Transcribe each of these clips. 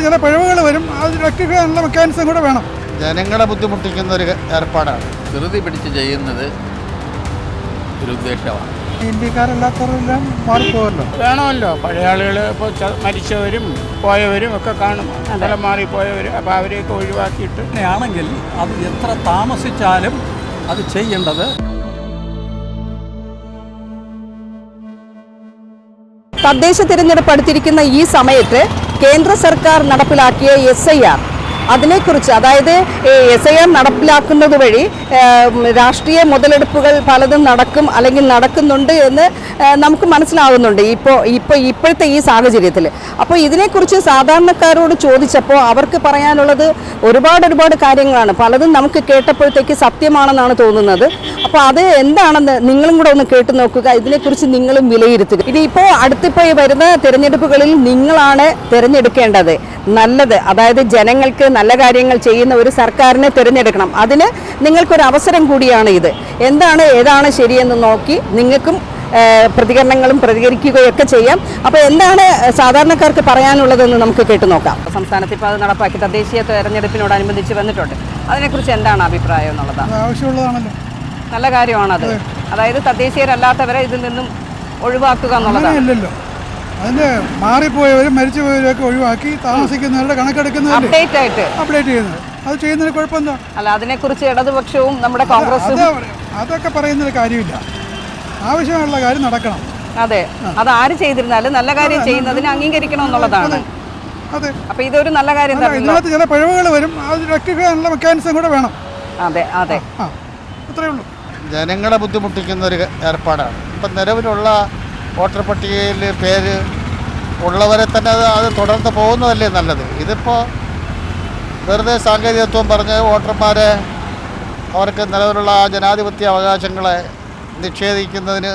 അതിനകത്ത് ചില പിഴവുകൾ വരും. അത് രക്ഷിക്കാനുള്ള മെക്കാനിസം കൂടെ വേണം. ജനങ്ങളെ ബുദ്ധിമുട്ടിക്കുന്ന ഒരു ഏർപ്പാടാണ്. ധൃതി പിടിച്ച് ചെയ്യുന്നത് ഒരു ഉദ്ദേശമാണ്. ഇന്ത്യക്കാരല്ലാത്തവരെല്ലാം മാറിപ്പോവല്ലോ വേണമല്ലോ. പഴയ ആളുകൾ ഇപ്പോൾ മരിച്ചവരും പോയവരും ഒക്കെ കാണും. സ്ഥലം മാറിപ്പോയവരും. അപ്പോൾ അവരെയൊക്കെ ഒഴിവാക്കിയിട്ട്. ആണെങ്കിൽ അത് എത്ര താമസിച്ചാലും അത് ചെയ്യേണ്ടത് തദ്ദേശ തിരഞ്ഞെടുപ്പ് അടുത്തിരിക്കുന്ന ഈ സമയത്ത് കേന്ദ്ര സർക്കാർ നടപ്പിലാക്കിയ എസ് ഐ ആർ. അതിനെക്കുറിച്ച് അതായത് എസ് ഐ ആർ നടപ്പിലാക്കുന്നത് വഴി രാഷ്ട്രീയ മുതലെടുപ്പുകൾ പലതും നടക്കും അല്ലെങ്കിൽ നടക്കുന്നുണ്ട് എന്ന് നമുക്ക് മനസ്സിലാവുന്നുണ്ട് ഇപ്പോൾ ഇപ്പോൾ ഇപ്പോഴത്തെ ഈ സാഹചര്യത്തിൽ അപ്പോൾ ഇതിനെക്കുറിച്ച് സാധാരണക്കാരോട് ചോദിച്ചപ്പോൾ അവർക്ക് പറയാനുള്ളത് ഒരുപാട് ഒരുപാട് കാര്യങ്ങളാണ്. പലതും നമുക്ക് കേട്ടപ്പോഴത്തേക്ക് സത്യമാണെന്നാണ് തോന്നുന്നത്. അപ്പോൾ അത് എന്താണെന്ന് നിങ്ങളും കൂടെ ഒന്ന് കേട്ടു നോക്കുക. ഇതിനെക്കുറിച്ച് നിങ്ങളും വിലയിരുത്തുക. ഇനിയിപ്പോൾ അടുത്തിപ്പോൾ വരുന്ന തിരഞ്ഞെടുപ്പുകളിൽ നിങ്ങളാണ് തിരഞ്ഞെടുക്കേണ്ടത്. നല്ലത്. അതായത് ജനങ്ങൾക്ക് നല്ല കാര്യങ്ങൾ ചെയ്യുന്ന ഒരു സർക്കാരിനെ തിരഞ്ഞെടുക്കണം. അതിന് നിങ്ങൾക്കൊരു അവസരം കൂടിയാണ് ഇത്. എന്താണ് ഏതാണ് ശരിയെന്ന് നോക്കി നിങ്ങൾക്കും പ്രതികരണങ്ങളും പ്രതികരിക്കുകയൊക്കെ ചെയ്യാം. അപ്പോൾ എന്താണ് സാധാരണക്കാർക്ക് പറയാനുള്ളതെന്ന് നമുക്ക് കേട്ടു നോക്കാം. സംസ്ഥാനത്ത് ഇപ്പോൾ അത് നടപ്പാക്കി തദ്ദേശീയ തെരഞ്ഞെടുപ്പിനോടനുബന്ധിച്ച് വന്നിട്ടുണ്ട്. അതിനെക്കുറിച്ച് എന്താണ് അഭിപ്രായം എന്നുള്ളതാണ് ആവശ്യമുള്ളതാണല്ലോ. നല്ല കാര്യമാണത്. അതായത് തദ്ദേശീയരല്ലാത്തവരെ ഇതിൽ നിന്നും ഒഴിവാക്കുക എന്നുള്ളതാണ്. അതിന്റെ മാറിപ്പോയവരും മരിച്ചുപോയവരും ഒക്കെ ഒഴിവാക്കി താമസിക്കുന്നവരുടെ കണക്കെടുക്കുന്ന അപ്ഡേറ്റ് ആയിട്ട് അപ്ഡേറ്റ് ചെയ്യുന്നത്. അത് ചെയ്യുന്നതിന് കുഴപ്പമെന്താ? അല്ല അതിനെക്കുറിച്ച് ഇടതുപക്ഷവും നമ്മുടെ കോൺഗ്രസും അതൊക്കെ പറയുന്നൊരു കാര്യമില്ല. ആവശ്യമുള്ള കാര്യം നടക്കണം. അതെ. അത് ആര് ചെയ്തിരുന്നാലും നല്ല കാര്യം ചെയ്യുന്നതിന് അംഗീകരിക്കണം എന്നുള്ളതാണ് അതെ. അപ്പൊ ഇതൊരു നല്ല കാര്യം ഇതിനകത്ത് ചില പിഴവുകൾ വരും. അത് റെക്ടിഫൈ ചെയ്യാനുള്ള മെക്കാനിസം കൂടെ വേണം. അതെ അതെ. ഇത്രയേ അത്രേ ഉള്ളൂ. ജനങ്ങളെ ബുദ്ധിമുട്ടിക്കുന്ന ഒരു ഏർപ്പാടാണ്. ഇപ്പം നിലവിലുള്ള വോട്ടർ പട്ടികയിൽ പേര് ഉള്ളവരെ തന്നെ അത് അത് തുടർന്ന് പോകുന്നതല്ലേ നല്ലത്? ഇതിപ്പോൾ വെറുതെ സാങ്കേതികത്വം പറഞ്ഞ് വോട്ടർമാരെ അവർക്ക് നിലവിലുള്ള ആ ജനാധിപത്യ അവകാശങ്ങളെ നിഷേധിക്കുന്നതിന്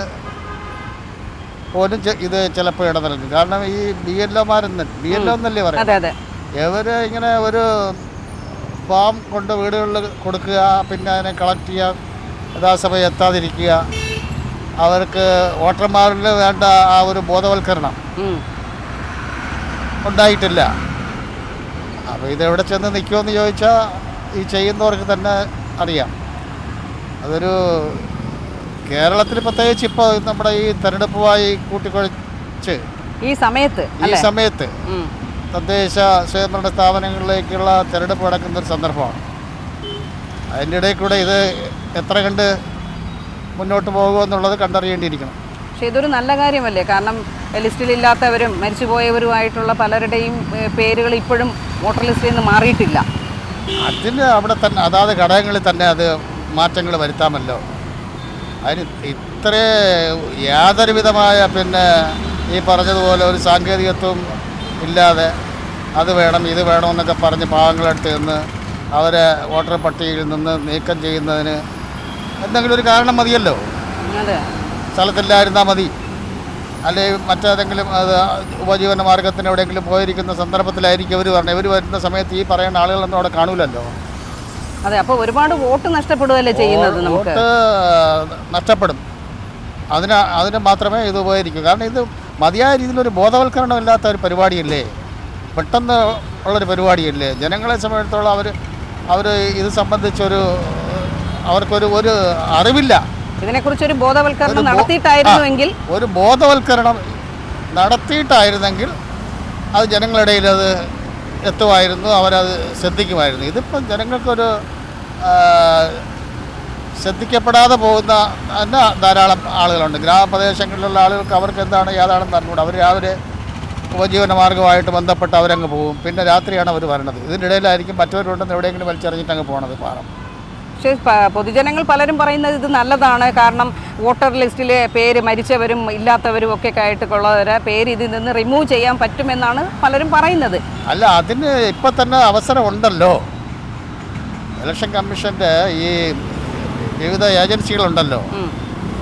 പോലും ഇത് ചിലപ്പോൾ ഇട നൽകും കാരണം ഈ ബി എൽ ഒമാരെന്ന് ബി എൽ ഒ എന്നല്ലേ പറയാം അതെ അതെ. ഇവർ ഇങ്ങനെ ഒരു ഫാം കൊണ്ട് വീടുകളിൽ കൊടുക്കുക പിന്നെ അതിനെ കളക്ട് ചെയ്യുക യഥാസമയം എത്താതിരിക്കുക അവർക്ക് വോട്ടർമാരിൽ വേണ്ട ആ ഒരു ബോധവൽക്കരണം. ഉണ്ടായിട്ടില്ല അപ്പോൾ ഇതെവിടെ ചെന്ന് നിൽക്കുമെന്ന് ചോദിച്ചാൽ ഈ ചെയ്യുന്നവർക്ക് തന്നെ അറിയാം അതൊരു കേരളത്തിൽ പ്രത്യേകിച്ച് ഇപ്പോൾ നമ്മുടെ ഈ തെരഞ്ഞെടുപ്പുമായി കൂട്ടിക്കുഴച്ച് ഈ സമയത്ത് ഈ സമയത്ത്. തദ്ദേശ സ്വയംഭരണ സ്ഥാപനങ്ങളിലേക്കുള്ള തിരഞ്ഞെടുപ്പ് നടക്കുന്ന ഒരു സന്ദർഭമാണ് അതിന്റെ ഇടയിൽ കൂടെ ഇത് എത്ര കണ്ട് മുന്നോട്ട് പോകുമെന്നുള്ളത് കണ്ടറിയേണ്ടിയിരിക്കണം. പക്ഷേ ഇതൊരു നല്ല കാര്യമല്ലേ? കാരണം ലിസ്റ്റിൽ ഇല്ലാത്തവരും മരിച്ചുപോയവരുമായിട്ടുള്ള പലരുടെയും പേരുകൾ ഇപ്പോഴും വോട്ടർ ലിസ്റ്റിൽ നിന്ന് മാറിയിട്ടില്ല. അതിന് അവിടെ തന്നെ അതാത് ഘടകങ്ങളിൽ തന്നെ അത് മാറ്റങ്ങൾ വരുത്താമല്ലോ. അതിന് ഇത്ര യാതൊരു വിധമായ പിന്നെ ഈ പറഞ്ഞതുപോലെ ഒരു സാങ്കേതികത്വം ഇല്ലാതെ അത് വേണം ഇത് വേണമെന്നൊക്കെ പറഞ്ഞ് പാവങ്ങളെടുത്ത് നിന്ന് അവരെ വോട്ടർ പട്ടികയിൽ നിന്ന് നീക്കം ചെയ്യുന്നതിന് എന്തെങ്കിലും ഒരു കാരണം മതിയല്ലോ? സ്ഥലത്തില്ലായിരുന്നാൽ മതി. അല്ലെങ്കിൽ മറ്റേതെങ്കിലും അത് ഉപജീവന മാർഗത്തിന് എവിടെയെങ്കിലും പോയിരിക്കുന്ന സന്ദർഭത്തിലായിരിക്കും അവർ പറഞ്ഞത്. ഇവർ വരുന്ന സമയത്ത് ഈ പറയുന്ന ആളുകളൊന്നും അവിടെ കാണൂലല്ലോ. അതെ അപ്പോൾ ഒരുപാട് വോട്ട് നഷ്ടപ്പെടുകയല്ലേ ചെയ്യുന്നത് നമുക്ക്? വോട്ട് നഷ്ടപ്പെടും. അതിന് അതിന് മാത്രമേ ഇത് ഉപകരിക്കൂ. കാരണം ഇത് മതിയായ രീതിയിലൊരു ബോധവൽക്കരണം ഇല്ലാത്ത ഒരു പരിപാടിയല്ലേ? പെട്ടെന്ന് ഉള്ളൊരു പരിപാടിയല്ലേ? ജനങ്ങളെ സംബന്ധിച്ചിടത്തോളം അവർ അവർ ഇത് സംബന്ധിച്ചൊരു അവർക്കൊരു ഒരു അറിവില്ല. ഇതിനെക്കുറിച്ച് ഒരു ബോധവൽക്കരണം നടത്തിയിട്ടായിരുന്നുവെങ്കിൽ ഒരു ബോധവൽക്കരണം നടത്തിയിട്ടായിരുന്നെങ്കിൽ അത് ജനങ്ങളിടയിൽ അത് എത്തുമായിരുന്നു അവരത് ശ്രദ്ധിക്കുമായിരുന്നു. ഇതിപ്പം ജനങ്ങൾക്കൊരു ശ്രദ്ധിക്കപ്പെടാതെ പോകുന്ന തന്നെ ധാരാളം ആളുകളുണ്ട്. ഗ്രാമപ്രദേശങ്ങളിലുള്ള ആളുകൾക്ക് അവർക്ക് എന്താണ് ഏതാണെന്ന് അറിഞ്ഞുകൂടാ. അവർ രാവിലെ ഉപജീവന മാർഗമായിട്ട് ബന്ധപ്പെട്ട് അവരങ്ങ് പോകും. പിന്നെ രാത്രിയാണ് അവർ വരണത്. ഇതിനിടയിലായിരിക്കും മറ്റവരുണ്ടെന്ന് എവിടെയെങ്കിലും വലിച്ചെറിഞ്ഞിട്ട് അങ്ങ് പോകണത് പാറം. പക്ഷേ പൊതുജനങ്ങൾ പലരും പറയുന്നത് ഇത് നല്ലതാണ്. കാരണം വോട്ടർ ലിസ്റ്റിലെ പേര് മരിച്ചവരും ഇല്ലാത്തവരും ഒക്കെ ആയിട്ട് ഉള്ളവരെ പേര് ഇതിൽ നിന്ന് റിമൂവ് ചെയ്യാൻ പറ്റുമെന്നാണ് പലരും പറയുന്നത്. അല്ല അതിന് ഇപ്പം തന്നെ അവസരം ഉണ്ടല്ലോ ഇലക്ഷൻ കമ്മീഷന്റെ ഈ വിവിധ ഏജൻസികളുണ്ടല്ലോ.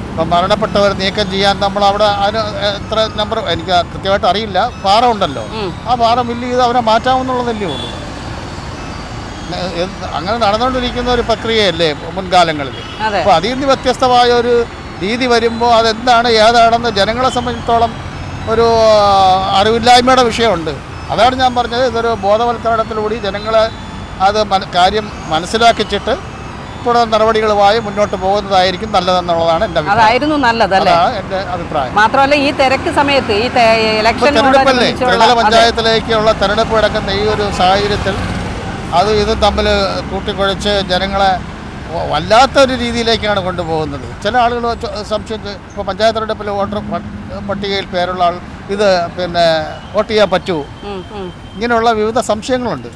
ഇപ്പം മരണപ്പെട്ടവർ നീക്കം ചെയ്യാൻ നമ്മൾ അവിടെ അതിന് എത്ര നമ്പർ എനിക്ക് കൃത്യമായിട്ട് അറിയില്ല. പാറ ഉണ്ടല്ലോ. ആ പാറ മില്ല് ചെയ്ത് അവരെ മാറ്റാമെന്നുള്ളതല്ലേ ഉള്ളൂ. അങ്ങനെ നടന്നുകൊണ്ടിരിക്കുന്ന ഒരു പ്രക്രിയയല്ലേ മുൻകാലങ്ങളിൽ. അപ്പൊ അപ്പോൾ അതിൽ നിന്ന് വ്യത്യസ്തമായ ഒരു രീതി വരുമ്പോൾ അതെന്താണ് ഏതാണെന്ന് ജനങ്ങളെ സംബന്ധിച്ചിടത്തോളം ഒരു അറിവില്ലായ്മയുടെ വിഷയമുണ്ട്. അതാണ് ഞാൻ പറഞ്ഞത്. ഇതൊരു ബോധവൽക്കരണത്തിലൂടെ ജനങ്ങളെ അത് കാര്യം മനസ്സിലാക്കിച്ചിട്ട് തുടർ നടപടികളുമായി മുന്നോട്ട് പോകുന്നതായിരിക്കും നല്ലതെന്നുള്ളതാണ് എന്റെ അഭിപ്രായം. അതായിരുന്നു നല്ലത് എന്റെ അഭിപ്രായം. മാത്രമല്ല ഈ തിരക്ക് സമയത്ത് ഈ തെരഞ്ഞെടുപ്പല്ലേ? ത്രിതല പഞ്ചായത്തിലേക്കുള്ള തെരഞ്ഞെടുപ്പ് കിടക്കുന്ന ഈ ഒരു സാഹചര്യത്തിൽ അത് ഇതും തമ്മിൽ കൂട്ടിക്കുഴച്ച് ജനങ്ങളെ വല്ലാത്തൊരു രീതിയിലേക്കാണ് കൊണ്ടുപോകുന്നത്. ചില ആളുകൾ സംശയം ഇപ്പോൾ പഞ്ചായത്ത് തെരഞ്ഞെടുപ്പിൽ വോട്ടർ പട്ടികയിൽ പേരുള്ള ആൾ ഇത് പിന്നെ വോട്ട് ചെയ്യാൻ പറ്റൂ. ഇങ്ങനെയുള്ള വിവിധ സംശയങ്ങളുണ്ട്.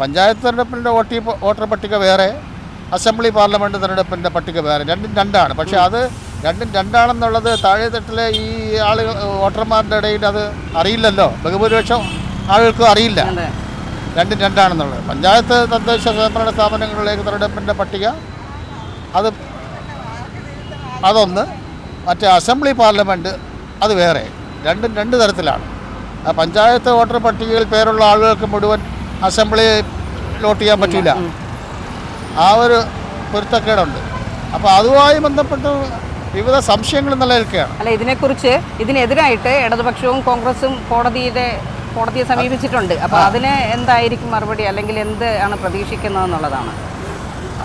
പഞ്ചായത്ത് തെരഞ്ഞെടുപ്പിന്റെ വോട്ട് വോട്ടർ പട്ടിക വേറെ അസംബ്ലി പാർലമെന്റ് തെരഞ്ഞെടുപ്പിന്റെ പട്ടിക വേറെ രണ്ടും രണ്ടാണ്. പക്ഷേ അത് രണ്ടും രണ്ടാണെന്നുള്ളത് താഴെത്തട്ടിലെ ഈ ആളുകൾ വോട്ടർമാരുടെ ഇടയിൽ അത് അറിയില്ലല്ലോ. ബഹുഭൂരിപക്ഷം ആളുകൾക്കും അറിയില്ല. രണ്ടും രണ്ടാണെന്നുള്ളത്. പഞ്ചായത്ത് തദ്ദേശ സ്വയംഭരണ സ്ഥാപനങ്ങളിലേക്ക് തെരഞ്ഞെടുപ്പിന്റെ പട്ടിക അത് അതൊന്ന്. മറ്റേ അസംബ്ലി പാർലമെന്റ് അത് വേറെ. രണ്ടും രണ്ട് തരത്തിലാണ്. ആ പഞ്ചായത്ത് വോട്ടർ പട്ടികയിൽ പേരുള്ള ആളുകൾക്ക് മുഴുവൻ അസംബ്ലി ലോട്ട് ചെയ്യാൻ പറ്റില്ല. ആ ഒരു പൊരുത്തക്കേടുണ്ട്. അപ്പോൾ അതുമായി ബന്ധപ്പെട്ട് വിവിധ സംശയങ്ങൾ നിലനിൽക്കുകയാണ്. അല്ല ഇതിനെക്കുറിച്ച് ഇതിനെതിരായിട്ട് ഇടതുപക്ഷവും കോൺഗ്രസും കോടതിയുടെ കോടതിയെ സമീപിച്ചിട്ടുണ്ട്. അപ്പൊ അതിന് എന്തായിരിക്കും മറുപടി? അല്ലെങ്കിൽ എന്ത് ആണ് പ്രതീക്ഷിക്കുന്നതെന്നുള്ളതാണ്.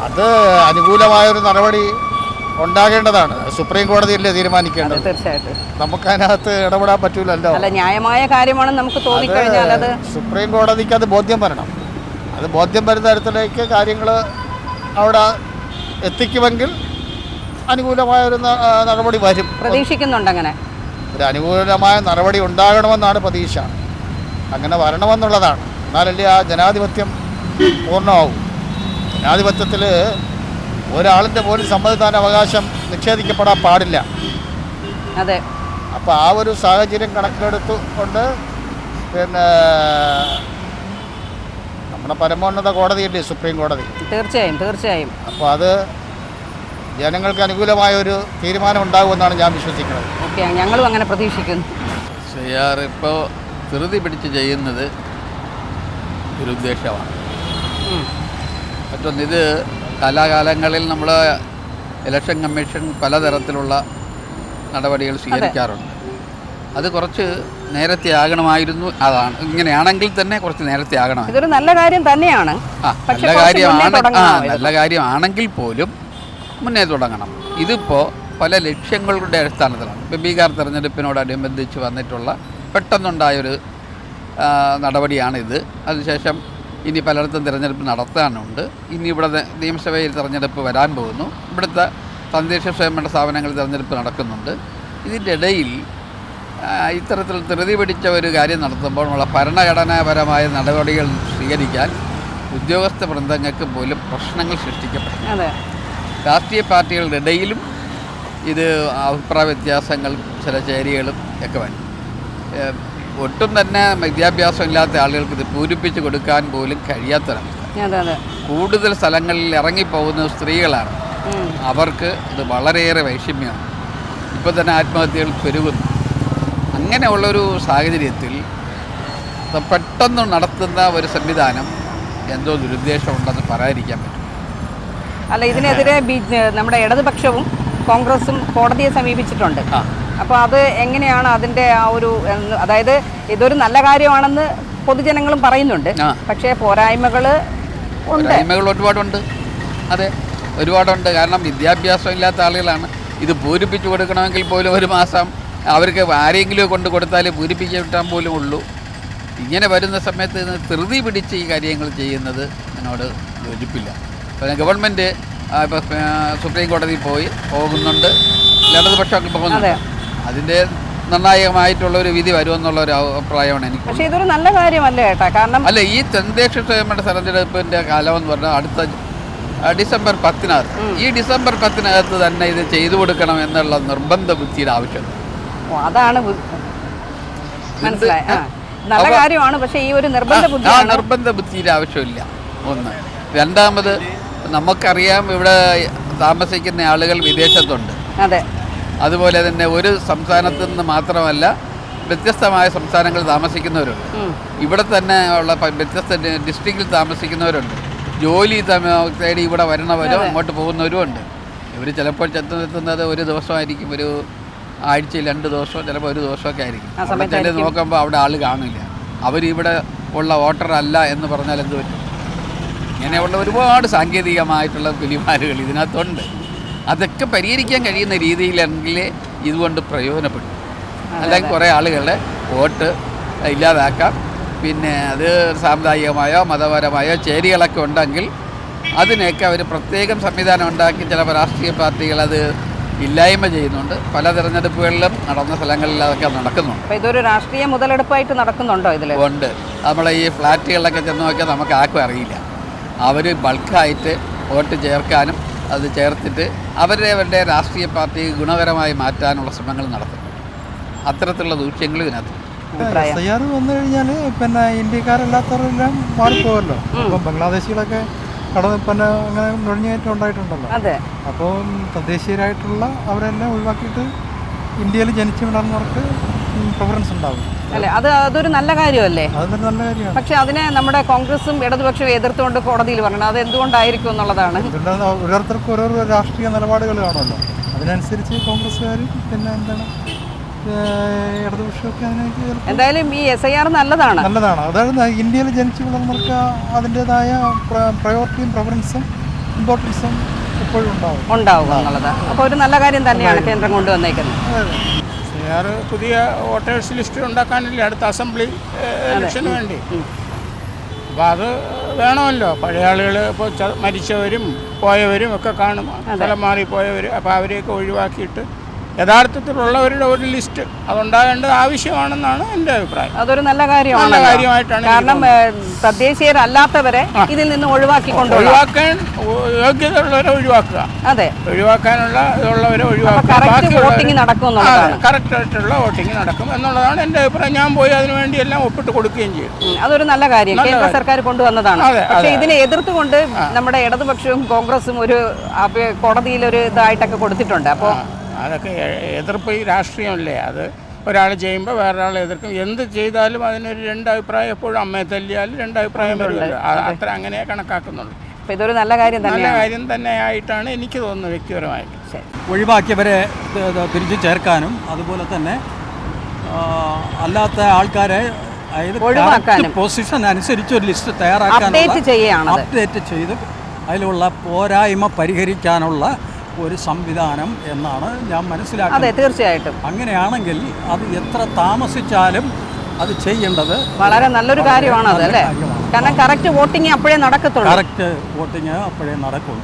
അത് അനുകൂലമായൊരു നടപടി ഉണ്ടാകേണ്ടതാണ്. സുപ്രീം കോടതിയല്ലേ തീരുമാനിക്കേണ്ടത്? തീർച്ചയായിട്ടും. നമുക്ക് അതിനകത്ത് ഇടപെടാൻ പറ്റൂലല്ലോ. അല്ല ന്യായമായ കാര്യമാണ് നമുക്ക് തോന്നിക്കഴിഞ്ഞാൽ അത് സുപ്രീം കോടതിക്ക് അത് ബോധ്യം വരണം. അത് ബോധ്യം വരുന്ന തരത്തിലേക്ക് കാര്യങ്ങൾ അവിടെ എത്തിക്കുമെങ്കിൽ അനുകൂലമായ ഒരു നടപടി വരും. പ്രതീക്ഷിക്കുന്നുണ്ട് അങ്ങനെ. ഒരു അനുകൂലമായ നടപടി ഉണ്ടാകണമെന്നാണ് പ്രതീക്ഷ. അങ്ങനെ വരണമെന്നുള്ളതാണ്. എന്നാലല്ലേ ആ ജനാധിപത്യം പൂർണമാവും. ജനാധിപത്യത്തിൽ ഒരാളിന്റെ പോലും സമ്മതിദാന അവകാശം നിഷേധിക്കപ്പെടാൻ പാടില്ല. അതെ. അപ്പോൾ ആ ഒരു സാഹചര്യം കണക്കിലെടുത്തുകൊണ്ട് പിന്നെ നമ്മുടെ പരമോന്നത കോടതിയല്ലേ സുപ്രീം കോടതി? തീർച്ചയായും തീർച്ചയായും. അപ്പോൾ അത് ജനങ്ങൾക്ക് അനുകൂലമായ ഒരു തീരുമാനം ഉണ്ടാകുമെന്നാണ് ഞാൻ വിശ്വസിക്കുന്നത്. ഓക്കെ ഞങ്ങളും അങ്ങനെ പ്രതീക്ഷിക്കുന്നു. ചെയ്യാറ് ഇപ്പോൾ ധൃതി പിടിച്ച് ചെയ്യുന്നത് ദുരുദ്ദേശമാണ്. മറ്റൊന്ന് ഇത് കാലാകാലങ്ങളിൽ നമ്മൾ ഇലക്ഷൻ കമ്മീഷൻ പലതരത്തിലുള്ള നടപടികൾ സ്വീകരിക്കാറുണ്ട്. അത്. കുറച്ച് നേരത്തെ ആകണമായിരുന്നു അതാണ്. ഇങ്ങനെയാണെങ്കിൽ തന്നെ കുറച്ച് നേരത്തെ ആകണമായിരുന്നു. ഇതൊരു നല്ല കാര്യം തന്നെയാണ്. നല്ല കാര്യമാണ് ആ നല്ല കാര്യമാണെങ്കിൽ പോലും മുന്നേ തുടങ്ങണം. ഇതിപ്പോൾ പല ലക്ഷ്യങ്ങളുടെ അടിസ്ഥാനത്തിലാണ്. ഇപ്പം ബീഹാർ തെരഞ്ഞെടുപ്പിനോടനുബന്ധിച്ച് വന്നിട്ടുള്ള പെട്ടെന്നുണ്ടായൊരു നടപടിയാണിത്. അതിനുശേഷം ഇനി പലയിടത്തും തിരഞ്ഞെടുപ്പ് നടത്താനുണ്ട്. ഇനി ഇവിടെ നിയമസഭയിൽ തിരഞ്ഞെടുപ്പ് വരാൻ പോകുന്നു. ഇവിടുത്തെ തദ്ദേശ സ്വയംഭരണ സ്ഥാപനങ്ങളിൽ തിരഞ്ഞെടുപ്പ് നടക്കുന്നുണ്ട്. ഇതിന്റെ ഇടയിൽ ഇത്തരത്തിൽ ധൃതി പിടിച്ച ഒരു കാര്യം നടത്തുമ്പോൾ ഉള്ള ഭരണഘടനാപരമായ നടപടികൾ സ്വീകരിക്കാൻ ഉദ്യോഗസ്ഥ വൃന്ദങ്ങൾക്ക് പോലും പ്രശ്നങ്ങൾ സൃഷ്ടിക്കപ്പെടും രാഷ്ട്രീയ പാർട്ടികളുടെ ഇടയിലും ഇത് അഭിപ്രായ വ്യത്യാസങ്ങളും ചില ചേരികളും ഒക്കെ വരും. ഏഹ് ഒട്ടും തന്നെ വിദ്യാഭ്യാസം ഇല്ലാത്ത ആളുകൾക്ക് ഇത് പൂരിപ്പിച്ച് കൊടുക്കാൻ പോലും അതെ കൂടുതൽ സ്ഥലങ്ങളിൽ ഇറങ്ങിപ്പോകുന്നത് സ്ത്രീകളാണ്. അവർക്ക് ഇത് വളരെയേറെ വൈഷമ്യമാണ്. ഇപ്പോൾ തന്നെ ആത്മഹത്യകൾ പെരുകുന്നു. അങ്ങനെയുള്ളൊരു സാഹചര്യത്തിൽ പെട്ടെന്ന് നടത്തുന്ന ഒരു സംവിധാനം എന്തോ ദുരുദ്ദേശമുണ്ടെന്ന് പറയാതിരിക്കാൻ പറ്റും. അല്ല ഇതിനെതിരെ നമ്മുടെ ഇടതുപക്ഷവും കോൺഗ്രസും കോടതിയെ സമീപിച്ചിട്ടുണ്ട്. അപ്പോൾ അത് എങ്ങനെയാണ് അതിന്റെ ആ ഒരു അതായത് ഇതൊരു നല്ല കാര്യമാണെന്ന് പൊതുജനങ്ങളും പറയുന്നുണ്ട്. പക്ഷേ പോരായ്മകൾ പോരായ്മകൾ ഒരുപാടുണ്ട്. അതെ ഒരുപാടുണ്ട്. കാരണം വിദ്യാഭ്യാസം ഇല്ലാത്ത ആളുകളാണ്. ഇത് പൂരിപ്പിച്ചു കൊടുക്കണമെങ്കിൽ പോലും ഒരു മാസം അവർക്ക് ആരെങ്കിലും കൊണ്ട് കൊടുത്താൽ പൂരിപ്പിച്ച് കിട്ടാൻ പോലും ഉള്ളൂ. ഇങ്ങനെ വരുന്ന സമയത്ത് ധൃതി പിടിച്ച് ഈ കാര്യങ്ങൾ ചെയ്യുന്നത് എന്നോട് യോജിപ്പില്ല. അപ്പോൾ ഗവൺമെന്റ് ഇപ്പോൾ സുപ്രീം കോടതിയിൽ പോയി പോകുന്നുണ്ട്. ഇടതുപക്ഷമൊക്കെ പോകുന്നുണ്ട്. അതിന്റെ നിർണായകമായിട്ടുള്ള ഒരു വിധി വരുമെന്നുള്ള ഒരു അഭിപ്രായമാണ് എനിക്ക് പക്ഷേ ഇതൊരു നല്ല കാര്യമല്ല കേട്ടോ കാരണം അല്ല ഈ തദ്ദേശ സ്വയംഭരണ തെരഞ്ഞെടുപ്പിന്റെ കാലം എന്ന് പറഞ്ഞാൽ അടുത്ത ഡിസംബർ പത്തിനകത്ത് ഈ ഡിസംബർ പത്തിനകത്ത് തന്നെ ഇത് ചെയ്തു കൊടുക്കണം എന്നുള്ള നിർബന്ധ ബുദ്ധിയുടെ ആവശ്യം അതാണ് മനസ്സിലായി. നല്ല കാര്യമാണ് പക്ഷേ ഈ ഒരു നിർബന്ധ ആ നിർബന്ധ ബുദ്ധിയുടെ ആവശ്യമില്ല. ഒന്ന്. രണ്ടാമത് നമുക്കറിയാം ഇവിടെ താമസിക്കുന്ന ആളുകൾ വിദേശത്തുണ്ട്. അതെ. അതുപോലെ തന്നെ ഒരു സംസ്ഥാനത്ത് നിന്ന് മാത്രമല്ല വ്യത്യസ്തമായ സംസ്ഥാനങ്ങളിൽ താമസിക്കുന്നവരുണ്ട്. ഇവിടെ തന്നെ ഉള്ള വ്യത്യസ്ത ഡിസ്ട്രിക്റ്റിൽ താമസിക്കുന്നവരുണ്ട്. ജോലി തേടി ഇവിടെ വരണവരോ അങ്ങോട്ട് പോകുന്നവരും ഉണ്ട്. ഇവർ ചിലപ്പോൾ ചെത്തുന്നത് ഒരു ദിവസമായിരിക്കും ഒരു ആഴ്ചയിൽ രണ്ട് ദിവസമോ ചിലപ്പോൾ ഒരു ദിവസമൊക്കെ ആയിരിക്കും. ചില അവിടെ നോക്കുമ്പോൾ അവിടെ ആൾ കാണില്ല. അവരിവിടെ ഉള്ള വോട്ടറല്ല എന്ന് പറഞ്ഞാൽ എന്ത് പറ്റും? ഇങ്ങനെയുള്ള ഒരുപാട് സാങ്കേതികമായിട്ടുള്ള പിലിമാരുകൾ ഇതിനകത്തുണ്ട്. അതൊക്കെ പരിഹരിക്കാൻ കഴിയുന്ന രീതിയിലെങ്കിൽ ഇതുകൊണ്ട് പ്രയോജനപ്പെടും. അല്ലെങ്കിൽ കുറേ ആളുകളുടെ വോട്ട് ഇല്ലാതാക്കാം. പിന്നെ അത് സാമുദായികമായോ മതപരമായോ ചേരികളൊക്കെ ഉണ്ടെങ്കിൽ അതിനൊക്കെ അവർ പ്രത്യേകം സംവിധാനം ഉണ്ടാക്കി ചില രാഷ്ട്രീയ പാർട്ടികൾ അത് ഇല്ലായ്മ ചെയ്യുന്നുണ്ട്. പല തിരഞ്ഞെടുപ്പുകളിലും നടന്ന സ്ഥലങ്ങളിൽ അതൊക്കെ നടക്കുന്നുണ്ട്. അപ്പോൾ ഇതൊരു രാഷ്ട്രീയ മുതലെടുപ്പായിട്ട് നടക്കുന്നുണ്ടോ ഇതിൽ ഉണ്ട്. നമ്മളെ ഈ ഫ്ലാറ്റുകളിലൊക്കെ ചെന്ന് നോക്കിയാൽ നമുക്ക് ആർക്കും അറിയില്ല. അവർ ബൾക്കായിട്ട് വോട്ട് ചേർക്കാനും അത് ചേർത്തിട്ട് അവരുടെ അവരുടെ രാഷ്ട്രീയ പാർട്ടി ഗുണകരമായി മാറ്റാനുള്ള ശ്രമങ്ങൾ നടത്തും. അത്തരത്തിലുള്ള ദൂഷ്യങ്ങൾ ഇതിനകത്ത് അഭിപ്രായം? എസ് ഐ ആർ വന്നു കഴിഞ്ഞാൽ പിന്നെ ഇന്ത്യക്കാരല്ലാത്തവരെല്ലാം മാറിപ്പോവല്ലോ. അപ്പം ബംഗ്ലാദേശികളൊക്കെ കടന്ന് പിന്നെ അങ്ങനെ നുഴഞ്ഞുകയറ്റം ഉണ്ടായിട്ടുണ്ടല്ലോ. അതെ. അപ്പോൾ തദ്ദേശീയരായിട്ടുള്ള അവരെല്ലാം ഒഴിവാക്കിയിട്ട് ഇന്ത്യയിൽ ജനിച്ചു വളർന്നവർക്ക് പ്രിഫറൻസ് ഉണ്ടാവും. അല്ലെ? അത് അതൊരു നല്ല കാര്യമല്ലേ? പക്ഷെ അതിനെ നമ്മുടെ കോൺഗ്രസും ഇടതുപക്ഷവും എതിർത്തുകൊണ്ട് കോടതിയിൽ പറഞ്ഞു അത് എന്തുകൊണ്ടായിരിക്കും എന്നുള്ളതാണ്. ഓരോരുത്തർക്കും ഓരോരോ രാഷ്ട്രീയ നിലപാടുകൾ കാണുമല്ലോ. അതിനനുസരിച്ച് കോൺഗ്രസ്സുകാരും പിന്നെ എന്താണ് എന്തായാലും ഈ എസ് ഐ ആർ നല്ലതാണ്. നല്ലതാണ്. അതായത് ഇന്ത്യയിൽ ജനിച്ചു വളർന്നവർക്ക് അതിന്റെതായ പ്രയോറിറ്റിയും പ്രിഫറൻസും ഇമ്പോർട്ടൻസും എപ്പോഴും ഉണ്ടാവും. ഉണ്ടാവുക എന്നുള്ളത്. അപ്പോൾ ഒരു നല്ല കാര്യം തന്നെയാണ് കേന്ദ്രം കൊണ്ടുവന്നേക്കുന്നത്. ആർ പുതിയ വോട്ടേഴ്സ് ലിസ്റ്റ് ഉണ്ടാക്കാനില്ലേ? അടുത്ത അസംബ്ലി ഇലക്ഷന് വേണ്ടി. അപ്പോൾ അത് വേണമല്ലോ. പഴയ ആളുകൾ ഇപ്പോൾ മരിച്ചവരും പോയവരും ഒക്കെ കാണും. സ്ഥലം മാറിപ്പോയവർ അപ്പോൾ അവരെയൊക്കെ ഒഴിവാക്കിയിട്ട് യഥാർത്ഥത്തിലുള്ളവരുടെ ഒരു ലിസ്റ്റ് അതുണ്ടാകേണ്ടത് ആവശ്യമാണെന്നാണ് എന്റെ അഭിപ്രായം. അതൊരു നല്ല കാര്യമാണ് നല്ല കാര്യമായിട്ടാണ് കാരണം തദ്ദേശീയരല്ലാത്തവരെ ഇതിൽ നിന്ന് ഒഴിവാക്കിക്കൊണ്ടുള്ള ഒഴിവാക്കാൻ യോഗ്യതയുള്ളവരെ ഒഴിവാക്കുക. അതെ. ഒഴിവാക്കാനുള്ള ഇതുള്ളവരെ ഒഴിവാക്കുക. വോട്ടിംഗ് നടക്കും കറക്റ്റ് ആയിട്ടുള്ള വോട്ടിംഗ് നടക്കും എന്നുള്ളതാണ് എന്റെ അഭിപ്രായം. ഞാൻ പോയി അതിനുവേണ്ടി എല്ലാം ഒപ്പിട്ട് കൊടുക്കുകയും ചെയ്യും. അതൊരു നല്ല കാര്യം. കേന്ദ്ര സർക്കാർ കൊണ്ടുവന്നതാണ്. പക്ഷെ. ഇതിനെ എതിർത്തുകൊണ്ട് നമ്മുടെ ഇടതുപക്ഷവും കോൺഗ്രസും ഒരു കോടതിയിൽ ഒരു ഇതായിട്ടൊക്കെ കൊടുത്തിട്ടുണ്ട്. അപ്പോൾ അതൊക്കെ എതിർപ്പ് ഈ രാഷ്ട്രീയമല്ലേ? അത് ഒരാൾ ചെയ്യുമ്പോൾ വേറൊരാൾ എതിർക്കും. എന്ത് ചെയ്താലും അതിനൊരു രണ്ടഭിപ്രായം എപ്പോഴും അമ്മയെ തല്ലിയാലും രണ്ടഭിപ്രായം വരുമല്ലോ അത്ര അങ്ങനെ കണക്കാക്കുന്നുള്ളൂ. അപ്പോൾ ഇതൊരു നല്ല കാര്യം തന്നെ നല്ല കാര്യം തന്നെ ആയിട്ടാണ് എനിക്ക് തോന്നുന്നത് വ്യക്തിപരമായിട്ട്. ഒഴിവാക്കിയവരെ തിരിച്ചു ചേർക്കാനും അതുപോലെ തന്നെ അല്ലാത്ത ആൾക്കാരെ അതായത്. പൊസിഷൻ അനുസരിച്ച് ഒരു ലിസ്റ്റ് അപ്ഡേറ്റ് തയ്യാറാക്കാനുള്ള അപ്ഡേറ്റ് ചെയ്ത് അതിലുള്ള പോരായ്മ പരിഹരിക്കാനുള്ള ഒരു സംവിധാനം എന്നാണ് ഞാൻ അതെ മനസ്സിലാക്കുന്നത് തീർച്ചയായിട്ടും. അങ്ങനെയാണെങ്കിൽ അത് എത്ര താമസിച്ചാലും അത് ചെയ്യേണ്ടത് വളരെ നല്ലൊരു കാര്യമാണ് അത് അല്ലേ? കാരണം കറക്റ്റ് വോട്ടിംഗ് അപ്പോഴേ നടക്കത്തുള്ളൂ. കറക്റ്റ് വോട്ടിംഗ് അപ്പോഴേ നടക്കുള്ളൂ.